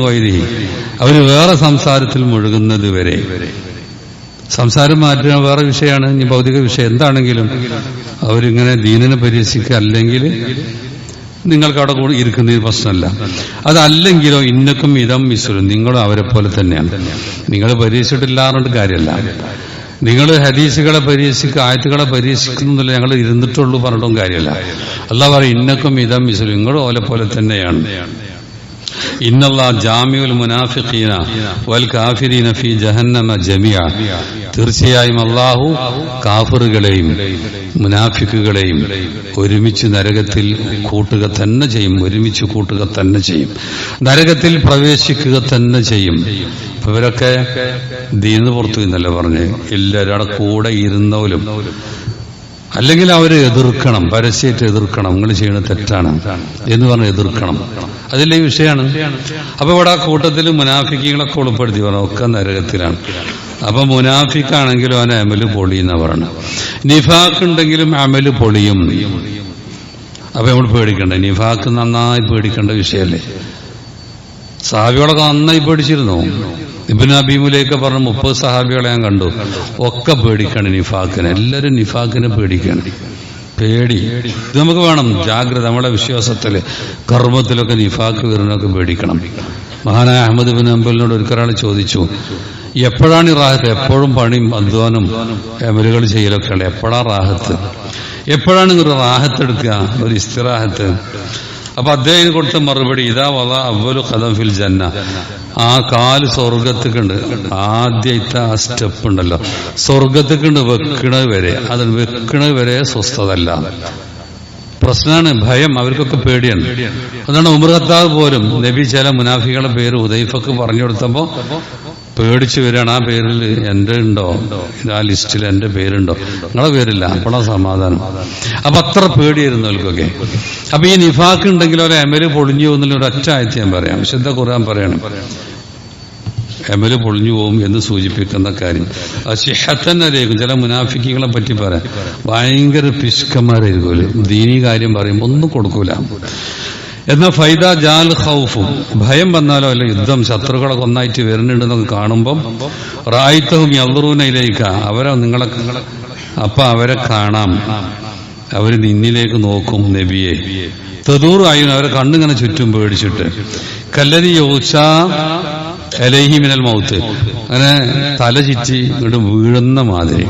വൈരി അവർ വേറെ സംസാരത്തിൽ മുഴുകുന്നത് വരെ. സംസാരം മാറ്റുന്ന വേറെ വിഷയമാണ് ഇനി ഭൗതിക വിഷയം എന്താണെങ്കിലും അവരിങ്ങനെ ദീനനെ പരിഹസിക്കുക അല്ലെങ്കിൽ നിങ്ങൾക്ക് അവിടെ കൂടി ഇരിക്കുന്നതിന് പ്രശ്നമല്ല. അതല്ലെങ്കിലോ ഇന്നക്കും ഇതം മിശ്രം നിങ്ങളും അവരെ പോലെ തന്നെയാണ്. നിങ്ങൾ പരിഹസിച്ചിട്ടില്ലാറുണ്ട് കാര്യമല്ല. നിങ്ങൾ ഹദീസുകളെ പരീക്ഷിക്കുക ആയത്തുകളെ പരീക്ഷിക്കുന്നില്ല ഞങ്ങൾ ഇരുന്നിട്ടുള്ളൂ പറഞ്ഞിട്ടും കാര്യമല്ല. അല്ല പറയും ഇന്നക്കും ഇതം ഇസ്ലും നിങ്ങളും ഓലെ പോലെ തന്നെയാണ്. ഇന്നല്ലാ ജാമ്യുൽ മുനാഫിഖീന വൽ കാഫിരീന ഫി ജഹന്നമ ജമിയ തീർച്ചയായും അള്ളാഹു കാഫറുകളെയും മുനാഫിക്കുകളെയും ഒരുമിച്ച് നരകത്തിൽ കൂട്ടുക തന്നെ ചെയ്യും ഒരുമിച്ച് കൂട്ടുക തന്നെ ചെയ്യും. നരകത്തിൽ പ്രവേശിക്കുക തന്നെ ചെയ്യും. ഇവരൊക്കെ ദീന്ന് പുറത്തു എന്നല്ലേ പറഞ്ഞ്? എല്ലാവരുടെ കൂടെ ഇരുന്നവരും അല്ലെങ്കിൽ അവരെ എതിർക്കണം പരസ്യമായിട്ട് എതിർക്കണം നിങ്ങൾ ചെയ്യുന്ന തെറ്റാണ് എന്ന് പറഞ്ഞ് എതിർക്കണം. അതിലെ വിഷയമാണ്. അപ്പൊ ഇവിടെ ആ കൂട്ടത്തിൽ മുനാഫിക്കുകളൊക്കെ ഉൾപ്പെടുത്തി പറഞ്ഞു ഒക്കെ നരകത്തിലാണ്. അപ്പൊ മുനാഫിക്കാണെങ്കിലും അവൻ അമൽ പൊളിയെന്ന പറയണം നിഫാക്ക് ഉണ്ടെങ്കിലും അമൽ പൊളിയും. അപ്പൊ നമ്മൾ പേടിക്കണ്ട നിഫാക്ക് നന്നായി പേടിക്കേണ്ട വിഷയല്ലേ സഹാബികളൊക്കെ നന്നായി പേടിച്ചിരുന്നു. ഇബിൻ അബീമുലേക്ക് പറഞ്ഞ മുപ്പത് സഹാബികളെ ഞാൻ കണ്ടു. ഒക്കെ പേടിക്കണം നിഫാക്കിനെ എല്ലാവരും നിഫാക്കിനെ പേടിക്കണം. പേടി. ഇത് നമുക്ക് വേണം. ജാഗ്രത. നമ്മുടെ വിശ്വാസത്തിൽ കർമ്മത്തിലൊക്കെ നിഫാക്ക് വരുന്നൊക്കെ പേടിക്കണം. മഹാനായ അഹമ്മദ് ബിൻ അമ്പലിനോട് ഒരിക്കലാൾ ചോദിച്ചു എപ്പോഴാണ് ഈ റാഹത്ത്? എപ്പോഴും പണിയും അധ്വാനം എമലുകൾ ചെയ്യലൊക്കെയാണ്. എപ്പോഴാണ് എപ്പോഴാ റാഹത്ത്? എപ്പോഴാണ് ഒരു റാഹത്ത് എടുക്കുക? ഒരു ഇസ്തിറാഹത്ത്. അപ്പൊ അദ്ദേഹം കൊടുത്ത മറുപടി ഇതാ വല അവലു കഥം ഫിൽ ജന്ന. ആ കാൽ സ്വർഗത്തേക്കുണ്ട്. ആദ്യത്തെ ആ സ്റ്റെപ്പ് ഉണ്ടല്ലോ. സ്വർഗത്തേക്കുണ്ട് വെക്കണത് വരെ. അത് വെക്കണത് വരെ സ്വസ്ഥതല്ല. പ്രശ്നമാണ് ഭയം അവർക്കൊക്കെ പേടിയാണ്. അതാണ് ഉമർ ഖത്താബ് പോലും നബി ചില മുനാഫികളുടെ പേര് ഉദൈഫക്ക് പറഞ്ഞു കൊടുത്തപ്പോ പേടിച്ചു വരികയാണ്. ആ പേരിൽ എന്റെ ഉണ്ടോ? ആ ലിസ്റ്റിൽ എന്റെ പേരുണ്ടോ? നിങ്ങളെ പേരില്ല. അപ്പോളാ സമാധാനം. അപ്പൊ അത്ര പേടിയായിരുന്നു അവർക്കൊക്കെ. അപ്പൊ ഈ നിഫാക്ക് ഉണ്ടെങ്കിൽ ഒരു എമൽ പൊളിഞ്ഞു പോകുന്നില്ല ഒരു ഒറ്റ ആഴ്ച ഞാൻ പറയാം. വിശുദ്ധ ഖുർആൻ പറയണം? എമൽ പൊളിഞ്ഞു പോകും എന്ന് സൂചിപ്പിക്കുന്ന കാര്യം. അത് ശിഹത്തന്നായിരിക്കും ചില മുനാഫിക്കുകളെ പറ്റി പറയാം. ഭയങ്കര പിശുക്കന്മാരായിരിക്കും ദീനീ കാര്യം പറയുമ്പോൾ ഒന്നും കൊടുക്കൂല. എന്നാൽ ഫൈദ ജാൽ ഖൗഫും. ഭയം വന്നാലോ അല്ല യുദ്ധം ശത്രുക്കളൊക്കെ ഒന്നായിട്ട് വരുന്നുണ്ടെന്നൊക്കെ കാണുമ്പം റായിത്തവും യള്ളറൂനയിലേക്ക അവരെ നിങ്ങളെ അപ്പൊ അവരെ കാണാം. അവർ നിന്നിലേക്ക് നോക്കും നബിയെ. തെതൂർ ആയും അവരെ കണ്ണിങ്ങനെ ചുറ്റും പേടിച്ചിട്ട്. കല്ലരി യോച്ച എലഹി മിനൽ മൗത്ത്. അങ്ങനെ തല ചിറ്റി ഇങ്ങോട്ട് വീഴുന്ന മാതിരി.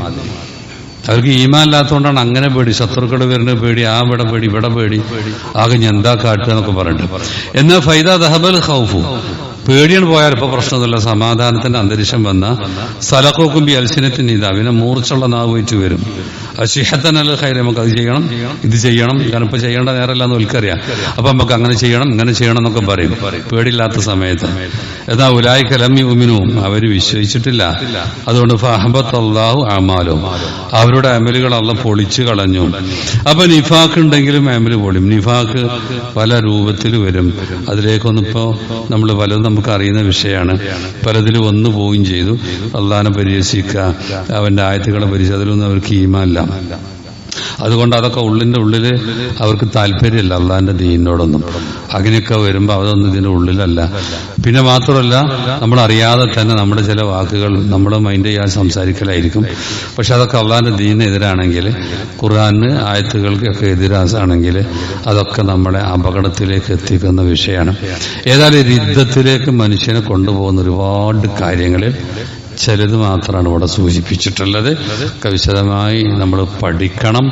അവർക്ക് ഈമാനില്ലാത്തതുകൊണ്ടാണ് അങ്ങനെ പേടി. ശത്രുക്കൾ വരുന്ന പേടി ആ ഇവിടെ പേടി ഇവിടെ പേടി. ആകെ ഞാൻ എന്താ കാട്ടുക എന്നൊക്കെ പറഞ്ഞിട്ട്. എന്നാൽ ഫൈദ ദഹബൽ ഖൗഫു. പേടിയാണ് പോയാൽ ഇപ്പൊ പ്രശ്നമൊന്നുമില്ല. സമാധാനത്തിന്റെ അന്തരീക്ഷം വന്ന സ്ഥലക്കോക്കും ബി അൽസിനത്തിന് ഇതാ. പിന്നെ മൂർച്ചുള്ള നാവ് വെച്ച് വരും. അശിഹത്തനല്ല ഖൈർ നമുക്ക് അത് ചെയ്യണം. ഇത് ചെയ്യണം കാരണം ചെയ്യേണ്ട നേരമല്ല എന്ന് അപ്പൊ നമുക്ക് അങ്ങനെ ചെയ്യണം ഇങ്ങനെ ചെയ്യണം എന്നൊക്കെ പറയും. പേടിയില്ലാത്ത സമയത്ത്. എന്നാ ഉലായി കലമി ഉമിനും അവർ വിശ്വസിച്ചിട്ടില്ല. അതുകൊണ്ട് ഫഹബത്ത് അള്ളാഹു അമാലും. അവരുടെ അമലുകൾ അല്ല പൊളിച്ചു കളഞ്ഞു. അപ്പൊ നിഫാഖ് ഉണ്ടെങ്കിലും അമൽ പൊളിയും. നിഫാഖ് പല രൂപത്തിൽ വരും. അതിലേക്കൊന്നും ഇപ്പോ നമ്മൾ പലതും നമുക്ക് അറിയുന്ന വിഷയമാണ്. പലതിൽ ഒന്ന് പോവുകയും ചെയ്തു. അള്ളഹാനെ പരിഹസിക്കുക. അവന്റെ ആയത്തുകളെ അതിലൊന്നും അവർക്ക് ഈമല്ല അതുകൊണ്ട് അതൊക്കെ ഉള്ളിന്റെ ഉള്ളിൽ അവർക്ക് താല്പര്യമില്ല അള്ളാന്റെ ദീനോടൊന്നും അങ്ങനെയൊക്കെ വരുമ്പോൾ അതൊന്നും ഇതിന്റെ ഉള്ളിലല്ല. പിന്നെ മാത്രമല്ല നമ്മൾ അറിയാതെ തന്നെ നമ്മുടെ ചില വാക്കുകൾ നമ്മുടെ മൈൻഡ് ചെയ്യാൻ സംസാരിക്കലായിരിക്കും. പക്ഷെ അതൊക്കെ അള്ളാന്റെ ദീനെതിരാണെങ്കിൽ ഖുർആാന് ആയത്തുകൾക്കൊക്കെ എതിരാണെങ്കിൽ അതൊക്കെ നമ്മളെ അപകടത്തിലേക്ക് എത്തിക്കുന്ന വിഷയമാണ്. ഏതായാലും യുദ്ധത്തിലേക്ക് മനുഷ്യനെ കൊണ്ടുപോകുന്ന ഒരുപാട് കാര്യങ്ങളിൽ ചിലത് മാത്രമാണ് ഇവിടെ സൂചിപ്പിച്ചിട്ടുള്ളത്. വിശദമായി നമ്മൾ പഠിക്കണം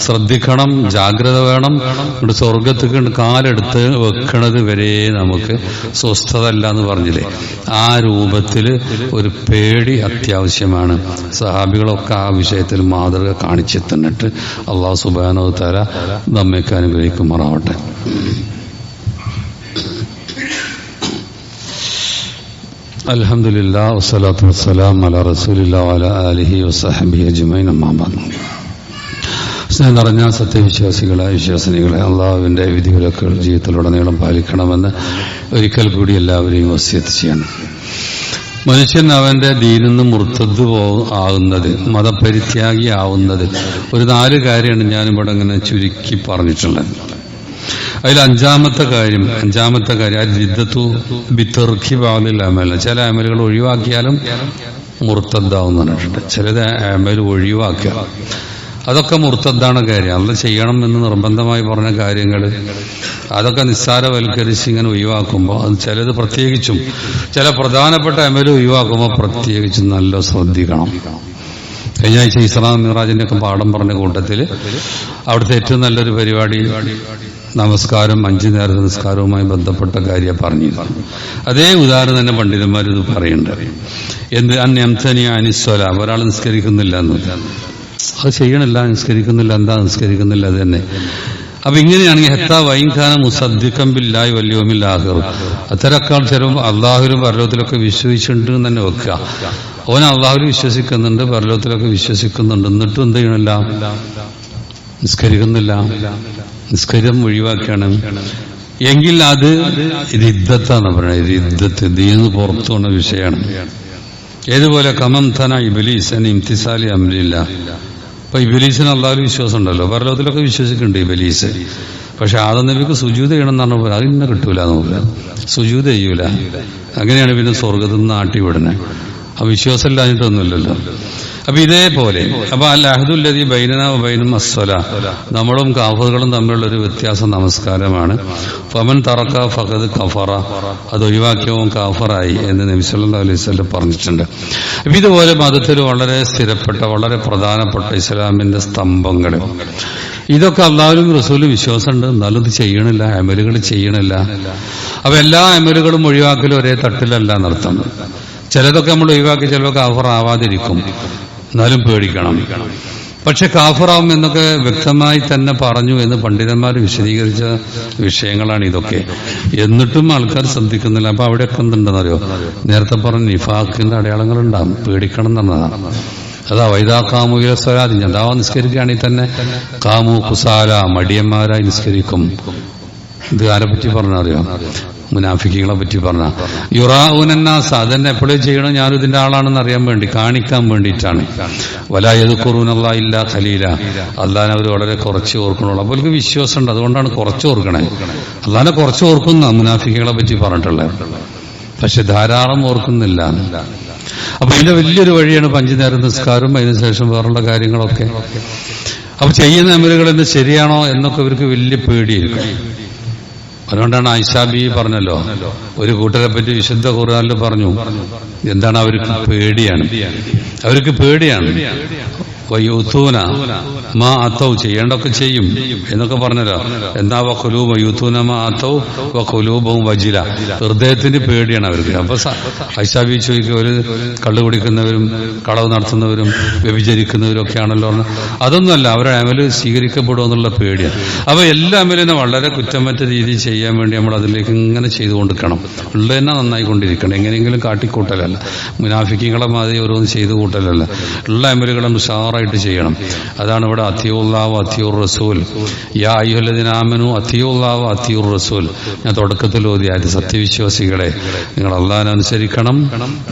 ശ്രദ്ധിക്കണം ജാഗ്രത വേണം. ഇവിടെ സ്വർഗത്തേക്ക് കാലെടുത്ത് വെക്കണത് വരെ നമുക്ക് സ്വസ്ഥത അല്ല എന്ന് പറഞ്ഞില്ലേ? ആ രൂപത്തിൽ ഒരു പേടി അത്യാവശ്യമാണ്. സഹാബികളൊക്കെ ആ വിഷയത്തിൽ മാതൃക കാണിച്ചെത്തുന്നിട്ട് അള്ളാഹു സുബാനോ തല നമ്മയ്ക്ക് അനുഗ്രഹിക്കുമാറാവട്ടെ. അൽഹംദുലില്ലാ വസ്സലാത്തു റസൂലില്ലാ വഅല ആലിഹി വസഹബിഹി അജ്മഈൻ അമ്മാ ബഅദ് സ്നേഹം നിറഞ്ഞ സത്യവിശ്വാസികളെ വിശ്വാസിനികളെ അള്ളാഹുവിന്റെ വിധിവിലക്കുകൾ ജീവിതത്തിലുടനീളം പാലിക്കണമെന്ന് ഒരിക്കൽ കൂടി എല്ലാവരെയും വസ്യത്ത് ചെയ്യണം. മനുഷ്യൻ അവന്റെ ദീനിന്ന് മുർത്തത് പോ മതപരിത്യാഗി ആവുന്നത് ഒരു നാല് കാര്യമാണ് ഞാനിവിടെ ഇങ്ങനെ ചുരുക്കി പറഞ്ഞിട്ടുള്ളത്. അതിൽ അഞ്ചാമത്തെ കാര്യം അഞ്ചാമത്തെ കാര്യം ആ ജിദ്ദത്തു ബിത്തെറുക്കി ബാലിൽ അമല ചില അമലുകൾ ഒഴിവാക്കിയാലും മുർത്തദ്ദാവും പറഞ്ഞിട്ടുണ്ട് ചിലത് അമൽ ഒഴിവാക്കുക. അതൊക്കെ മുർത്തദ്ദാണ് കാര്യം. അല്ല ചെയ്യണം എന്ന് നിർബന്ധമായി പറഞ്ഞ കാര്യങ്ങൾ അതൊക്കെ നിസ്സാരവൽക്കരിച്ച് ഇങ്ങനെ ഒഴിവാക്കുമ്പോൾ അത് ചിലത് പ്രത്യേകിച്ചും ചില പ്രധാനപ്പെട്ട അമൽ ഒഴിവാക്കുമ്പോൾ പ്രത്യേകിച്ചും നല്ല ശ്രദ്ധിക്കണം. കഴിഞ്ഞ ആഴ്ച ഇസ്ലാം മിറാജിന്റെ ഒക്കെ പാഠം പറഞ്ഞ കൂട്ടത്തിൽ അവിടുത്തെ ഏറ്റവും നല്ലൊരു പരിപാടി നമസ്കാരം അഞ്ചു നേരത്തെ നിസ്കാരവുമായി ബന്ധപ്പെട്ട കാര്യം പറഞ്ഞിരുന്നു. അതേ ഉദാഹരണം തന്നെ പണ്ഡിതന്മാർ ഇത് പറയുന്നുണ്ട്. എന്ത്? അന്യംസനിയ അനിസ്വല ഒരാൾ നിസ്കരിക്കുന്നില്ല എന്ന്. അത് ചെയ്യണില്ല നിസ്കരിക്കുന്നില്ല. എന്താ നിസ്കരിക്കുന്നില്ല? അത് തന്നെ. അപ്പൊ ഇങ്ങനെയാണെങ്കിൽ ഹെത്താ വൈൻഖാന മുസദ്ദിഖം ബില്ലായി വല്യോമിൽ ആഹിർ അത്തരക്കാൾ ചിലവും അള്ളാഹുലും പരലോകത്തിലൊക്കെ വിശ്വസിച്ചിട്ടുണ്ട് എന്ന് തന്നെ വെക്കുക. ഓൻ അള്ളാഹുലും വിശ്വസിക്കുന്നുണ്ട് പരലോകത്തിലൊക്കെ വിശ്വസിക്കുന്നുണ്ട്. എന്നിട്ടും എന്ത് ചെയ്യണില്ല? നിസ്കരിക്കുന്നില്ല. നിസ്കരം ഒഴിവാക്കുകയാണ് എങ്കിൽ അത് രിദ്ധത്താണ് പറയുന്നത് രിദ്ധത്ത് ദീന്ന് പുറത്തു വന്ന വിഷയമാണ്. ഏതുപോലെ കമം തന ഇബലീസൻ ഇംതിസാലി അമലില്ല അപ്പൊ ഇബലീസിന് അള്ളാഹു വിശ്വാസം ഉണ്ടല്ലോ പരലോകത്തിലൊക്കെ വിശ്വസിക്കുന്നുണ്ട് ഇബലീസ്. പക്ഷെ ആദം നബിക്ക് സുജൂത ചെയ്യണം എന്ന് പറഞ്ഞപ്പോൾ അത് ഇന്നെ കിട്ടൂല നോക്കുക സുജൂത ചെയ്യൂല. അങ്ങനെയാണ് പിന്നെ സ്വർഗത്തിൽ നിന്ന് ആട്ടി വിടുന്നത്. ആ വിശ്വാസം ഇല്ലാഞ്ഞിട്ടൊന്നുമില്ലല്ലോ. അപ്പൊ ഇതേപോലെ അപ്പൊ അൽ അഹദുല്ലതി ബൈനന ബൈനും അസ്വല നമ്മളും കാഫറുകളും തമ്മിലുള്ള ഒരു വ്യത്യാസം നമസ്കാരമാണ്. ഫമൻ തറക്ക ഫഹദ് കഫറ. അത് ഒഴിവാക്കിയവും കാഫറായി എന്ന് നബി സല്ലല്ലാഹു അലൈഹി വസല്ലം പറഞ്ഞിട്ടുണ്ട്. അപ്പൊ ഇതുപോലെ മതത്തിൽ വളരെ സ്ഥിരപ്പെട്ട വളരെ പ്രധാനപ്പെട്ട ഇസ്ലാമിന്റെ സ്തംഭങ്ങൾ ഇതൊക്കെ അള്ളാഹുലും റസൂലും വിശ്വാസമുണ്ട്. എന്നാലും ഇത് ചെയ്യണില്ല അമലുകൾ ചെയ്യണില്ല. അപ്പൊ എല്ലാ അമലുകളും ഒഴിവാക്കലും ഒരേ തട്ടിലല്ല നടത്തുന്നത് ചിലതൊക്കെ നമ്മൾ ഒഴിവാക്കി ചിലതൊക്കെ ആവാതിരിക്കും എന്നാലും പേടിക്കണം. പക്ഷെ കാഫറാവും എന്നൊക്കെ വ്യക്തമായി തന്നെ പറഞ്ഞു എന്ന് പണ്ഡിതന്മാർ വിശദീകരിച്ച വിഷയങ്ങളാണ് ഇതൊക്കെ. എന്നിട്ടും ആൾക്കാർ ശ്രദ്ധിക്കുന്നില്ല. അപ്പൊ അവിടെയൊക്കെ എന്തുണ്ടെന്നറിയോ? നേരത്തെ പറഞ്ഞ നിഫാഖിന്റെ അടയാളങ്ങൾ ഉണ്ടാകും പേടിക്കണം എന്നുള്ളതാണ് അതാ വൈദാ കാമുകില സ്വരാതി ഞാൻ നിസ്കരിക്കുകയാണെങ്കിൽ തന്നെ. കാമു കുസാല മടിയന്മാരായി നിസ്കരിക്കും. ഇത് ആരെ പറ്റി പറഞ്ഞറിയോ മുനാഫിക്കുകളെ പറ്റി പറഞ്ഞ യുറാവുനാസ അതന്നെ എപ്പോഴും ചെയ്യണം ഞാനും ഇതിന്റെ ആളാണെന്ന് അറിയാൻ വേണ്ടി കാണിക്കാൻ വേണ്ടിയിട്ടാണ്. വലായത് കുറൂനല്ല ഇല്ല ഖലീല. അള്ളാനെ അവർ വളരെ കുറച്ച് ഓർക്കണുള്ളൂ. അപ്പോൾ അവർക്ക് വിശ്വാസമുണ്ട് അതുകൊണ്ടാണ് കുറച്ച് ഓർക്കണേ. അല്ലാനെ കുറച്ച് ഓർക്കുന്ന മുനാഫിക്കുകളെ പറ്റി പറഞ്ഞിട്ടുള്ളത്. പക്ഷെ ധാരാളം ഓർക്കുന്നില്ല. അപ്പൊ ഇതിന്റെ വലിയൊരു വഴിയാണ് പഞ്ചുനേരം നിസ്കാരം അതിനുശേഷം വേറുള്ള കാര്യങ്ങളൊക്കെ. അപ്പൊ ചെയ്യുന്ന അമലുകൾ ശരിയാണോ എന്നൊക്കെ ഇവർക്ക് വലിയ പേടിയായിരിക്കും. അതുകൊണ്ടാണ് ഐഷാബി പറഞ്ഞല്ലോ ഒരു കൂട്ടരെ പറ്റി വിശുദ്ധ ഖുർആനിൽ പറഞ്ഞു എന്താണ് അവർക്ക് പേടിയാണ്. അവർക്ക് പേടിയാണ്. വയൂത്തൂന മാ അത്തൗ ചെയ്യേണ്ടൊക്കെ ചെയ്യും എന്നൊക്കെ പറഞ്ഞല്ലോ. എന്താ വഖുലൂബ യൂത്തൂന മാ അത്തൗ? വഖുലൂബവും വജില. ഹൃദയത്തിന് പേടിയാണ് അവർക്ക്. അപ്പൊ ഐഷാബി ചോദിക്കും ഒരു കള്ളു കുടിക്കുന്നവരും കളവ് നടത്തുന്നവരും വ്യഭിചരിക്കുന്നവരും ഒക്കെ ആണല്ലോ. അതൊന്നുമല്ല അവരുടെ അമൽ സ്വീകരിക്കപ്പെടുമോ എന്നുള്ള പേടിയാണ്. അപ്പൊ എല്ലാ അമലിനെ വളരെ കുറ്റമറ്റ രീതിയിൽ ചെയ്യാൻ വേണ്ടി നമ്മൾ അതിലേക്ക് ഇങ്ങനെ ചെയ്തു കൊടുക്കണം ഉള്ളത് തന്നെ നന്നായി കൊണ്ടിരിക്കണം എങ്ങനെയെങ്കിലും കാട്ടിക്കൂട്ടലല്ല. മുനാഫിക്കങ്ങളെ മാതിരി ഓരോന്ന് ചെയ്തു കൂട്ടലല്ല ഉള്ള അമലുകളും ഉഷാറായിട്ട് ചെയ്യണം. അതാണ് ഇവിടെ അത്തിയുള്ളാവ് അത്തിയൂർ റസൂൽ യാ അയ്യുല്ലദിനാമനു അത്തിയുള്ളാവ് അത്തിയൂർ റസൂൽ ഞാൻ തുടക്കത്തിൽ ഓതിയായത് സത്യവിശ്വാസികളെ നിങ്ങൾ അള്ളാഹനുസരിക്കണം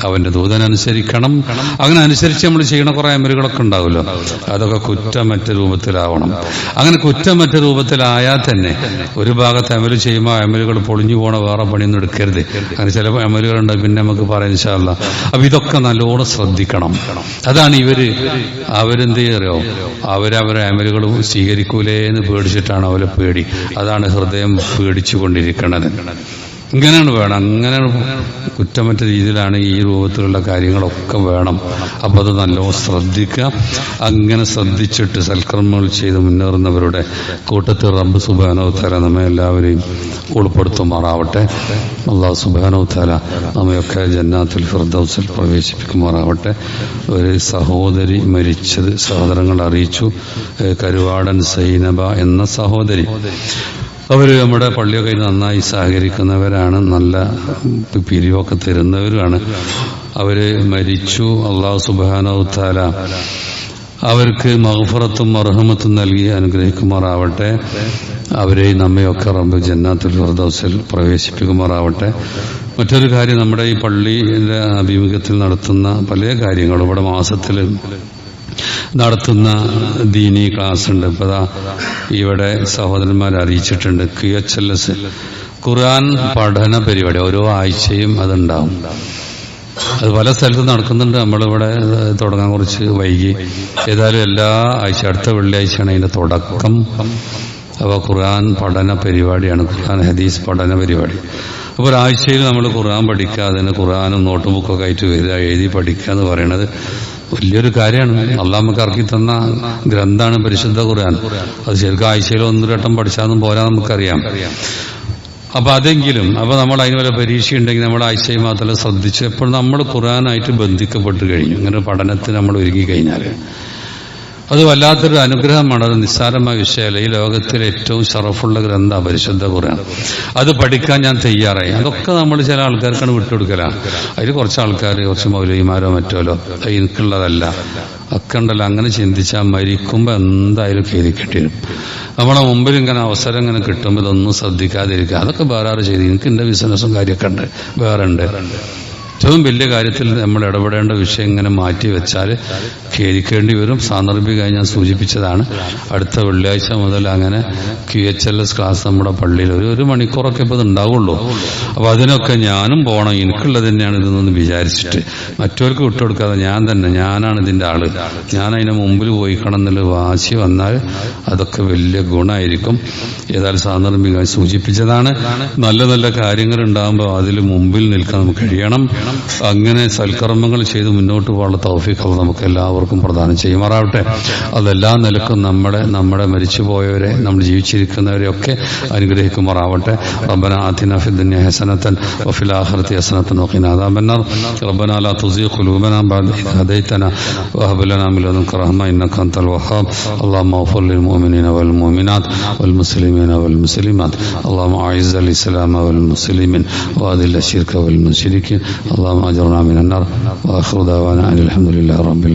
അവന്റെ ദൂതനനുസരിക്കണം അങ്ങനെ അനുസരിച്ച് നമ്മൾ ചെയ്യണ കുറെ അമലുകളൊക്കെ ഉണ്ടാവുമല്ലോ. അതൊക്കെ കുറ്റമറ്റ രൂപത്തിലാവണം. അങ്ങനെ കുറ്റമറ്റ രൂപത്തിലായാൽ തന്നെ ഒരു ഭാഗത്ത് അമൽ ചെയ്യുമ്പോൾ അമലുകൾ പൊളിഞ്ഞു പോണ വേറെ പണിയൊന്നും എടുക്കരുത്. അങ്ങനെ ചില അമലുകളുണ്ട് പിന്നെ നമുക്ക് പറയാൻ ഇൻഷാല്ല അപ്പൊ ഇതൊക്കെ നല്ലോണം ശ്രദ്ധിക്കണം. അതാണ് ഇവർ അവരെന്ത് ചെയ്യോ അവരവരെ അമലുകൾ സ്വീകരിക്കൂലേ എന്ന് പേടിച്ചിട്ടാണ് അവരെ പേടി. അതാണ് ഹൃദയം പേടിച്ചു കൊണ്ടിരിക്കുന്നത് ഇങ്ങനെയാണ് വേണം അങ്ങനെ കുറ്റമറ്റ രീതിയിലാണ് ഈ രൂപത്തിലുള്ള കാര്യങ്ങളൊക്കെ വേണം. അപ്പോൾ അത് നല്ലോണം ശ്രദ്ധിക്കുക. അങ്ങനെ ശ്രദ്ധിച്ചിട്ട് സൽക്കർമ്മങ്ങൾ ചെയ്ത് മുന്നേറുന്നവരുടെ കൂട്ടത്തിൽ റബ്ബ് സുബാനോ തല നമ്മെ എല്ലാവരെയും ഉൾപ്പെടുത്തുമാറാവട്ടെ. അള്ളാഹു സുബാനോ തല നമ്മയൊക്കെ ജന്നാത്തിൽ ഫിർദൗസിൽ പ്രവേശിപ്പിക്കുമാറാവട്ടെ. ഒരു സഹോദരി മരിച്ചത് സഹോദരങ്ങൾ അറിയിച്ചു. കരുവാടൻ സൈനബ എന്ന സഹോദരി. അവർ നമ്മുടെ പള്ളിയൊക്കെ നന്നായി സഹകരിക്കുന്നവരാണ് നല്ല പിരിവൊക്കെ തരുന്നവരുമാണ്. അവർ മരിച്ചു അള്ളാഹു സുബാനവുത്താല അവർക്ക് മഹഫറത്തും അർഹമത്തും നൽകി അനുഗ്രഹിക്കുമാറാവട്ടെ. അവരെ നമ്മയൊക്കെ റബ്ബ് ജന്നാത്തുൽ ഫർദൗസിൽ പ്രവേശിപ്പിക്കുമാറാവട്ടെ. മറ്റൊരു കാര്യം നമ്മുടെ ഈ പള്ളിയുടെ അഭിമുഖത്തിൽ നടത്തുന്ന പല കാര്യങ്ങളും ഇവിടെ മാസത്തിൽ നടത്തുന്ന ദീനി ക്ലാസ് ഉണ്ട് ഇപ്പൊ ഇവിടെ സഹോദരന്മാർ അറിയിച്ചിട്ടുണ്ട്. Q H L S Quran പഠന പരിപാടി. ഓരോ ആഴ്ചയും അതുണ്ടാവും. അത് പല സ്ഥലത്തും നടക്കുന്നുണ്ട്. നമ്മളിവിടെ തുടങ്ങാൻ കുറച്ച് വൈകി. ഏതായാലും എല്ലാ ആഴ്ച അടുത്ത വെള്ളിയാഴ്ചയാണ് അതിന്റെ തുടക്കം. അപ്പോൾ ഖുർആൻ പഠന പരിപാടിയാണ്. ഖുർആൻ ഹദീസ് പഠന പരിപാടി. അപ്പോൾ ഒരാഴ്ചയിൽ നമ്മൾ ഖുർആൻ പഠിക്കുക അതിന് ഖുർആനും നോട്ടും ബുക്കൊക്കെ ആയിട്ട് വരിക എഴുതി പഠിക്കുക എന്ന് പറയുന്നത് വലിയൊരു കാര്യമാണ്. അള്ളാഹ് നമുക്ക് ഇറക്കി തന്ന ഗ്രന്ഥാണ് പരിശുദ്ധ ഖുർആൻ. അത് ശരിക്കും ആഴ്ചയിൽ ഒന്ന് രട്ടം പഠിച്ചാന്നും പോരാ നമുക്കറിയാം. അപ്പൊ അതെങ്കിലും അപ്പൊ നമ്മൾ അതിന് വല്ല പരീക്ഷ ഉണ്ടെങ്കിൽ നമ്മൾ ആഴ്ചയിൽ മാത്രമല്ല ശ്രദ്ധിച്ച് എപ്പോഴും നമ്മൾ ഖുറാനായിട്ട് ബന്ധിക്കപ്പെട്ട് കഴിഞ്ഞു. ഇങ്ങനെ പഠനത്തിന് നമ്മൾ ഒരുങ്ങി കഴിഞ്ഞാൽ അത് വല്ലാത്തൊരു അനുഗ്രഹമാണ് അത് നിസ്സാരമായ വിഷയമല്ല. ഈ ലോകത്തിലെ ഏറ്റവും ഷറഫുള്ള ഗ്രന്ഥ പരിശുദ്ധ കുറയാണ് അത് പഠിക്കാൻ ഞാൻ തയ്യാറായി. അതൊക്കെ നമ്മൾ ചില ആൾക്കാർക്കാണ് വിട്ടുകൊടുക്കലാണ് അതിൽ കുറച്ച് ആൾക്കാർ കുറച്ച് മൗലവിമാരോ മറ്റോലോ എനിക്കുള്ളതല്ല. ഒക്കെ ഉണ്ടല്ലോ അങ്ങനെ ചിന്തിച്ചാൽ മരിക്കുമ്പോൾ എന്തായാലും കയറി വരും നമ്മളെ മുമ്പിൽ ഇങ്ങനെ അവസരം ഇങ്ങനെ കിട്ടുമ്പോൾ ഇതൊന്നും ശ്രദ്ധിക്കാതിരിക്കുക. അതൊക്കെ വേറെ ചെയ്ത്. എനിക്ക് എന്റെ ബിസിനസ്സും കാര്യമൊക്കെ ഉണ്ട്. വേറെ ഉണ്ട്. ഏറ്റവും വലിയ കാര്യത്തിൽ നമ്മൾ ഇടപെടേണ്ട വിഷയം ഇങ്ങനെ മാറ്റി വെച്ചാൽ ഖേദിക്കേണ്ടി വരും. സാന്ദർഭികമായി ഞാൻ സൂചിപ്പിച്ചതാണ്. അടുത്ത വെള്ളിയാഴ്ച മുതൽ അങ്ങനെ Q H L S class നമ്മുടെ പള്ളിയിൽ ഒരു ഒരു മണിക്കൂറൊക്കെ ഇപ്പോൾ ഉണ്ടാവുള്ളൂ അപ്പോൾ അതിനൊക്കെ ഞാനും പോകണം എനിക്കുള്ളത് തന്നെയാണ് ഇതെന്നൊന്ന് വിചാരിച്ചിട്ട്. മറ്റവർക്ക് വിട്ടുകൊടുക്കാതെ ഞാൻ തന്നെ ഞാനാണ് ഇതിന്റെ ആൾ. ഞാൻ അതിന് മുമ്പിൽ പോയിക്കണം എന്നുള്ള വാശി വന്നാൽ അതൊക്കെ വലിയ ഗുണമായിരിക്കും ഏതായാലും സാന്ദർഭികമായി സൂചിപ്പിച്ചതാണ്. നല്ല നല്ല കാര്യങ്ങൾ ഉണ്ടാകുമ്പോൾ അതിൽ മുമ്പിൽ നിൽക്കാൻ നമുക്ക് കഴിയണം. അങ്ങനെ സൽക്കർമ്മങ്ങൾ ചെയ്ത് മുന്നോട്ട് പോകാനുള്ള തൗഫീഖ് നമുക്ക് എല്ലാവർക്കും പ്രദാനം ചെയ്യുമാറാവട്ടെ അതെല്ലാ നിലക്കും നമ്മുടെ നമ്മുടെ മരിച്ചുപോയവരെ നമ്മൾ ജീവിച്ചിരിക്കുന്നവരെ ഒക്കെ അനുഗ്രഹിക്കുമാറാവട്ടെ റബ്ബന ആതിന ഫി ദുനിയ ഹസനത്തൻ വഫിൽ ആഖിറതി ഹസനത്തൻ വഖിന അദാബന്നാർ റബ്ബന ലാ തുസിഗ് ഖുലൂബന ബഅദ ഇദ് ഹദൈതന വഹബ് ലനാ മിൻ ലദുൻക റഹ്മ ഇന്നക അൻതൽ വഹ്ഹാബ് اللهم اغفر للمؤمنين والمؤمنات والمسلمين والمسلمات اللهم اعز الاسلام والمسلمين واذل الشرك والمشركين اللهم اجرنا من النار واخر دعوانا ان الحمد لله رب العالمين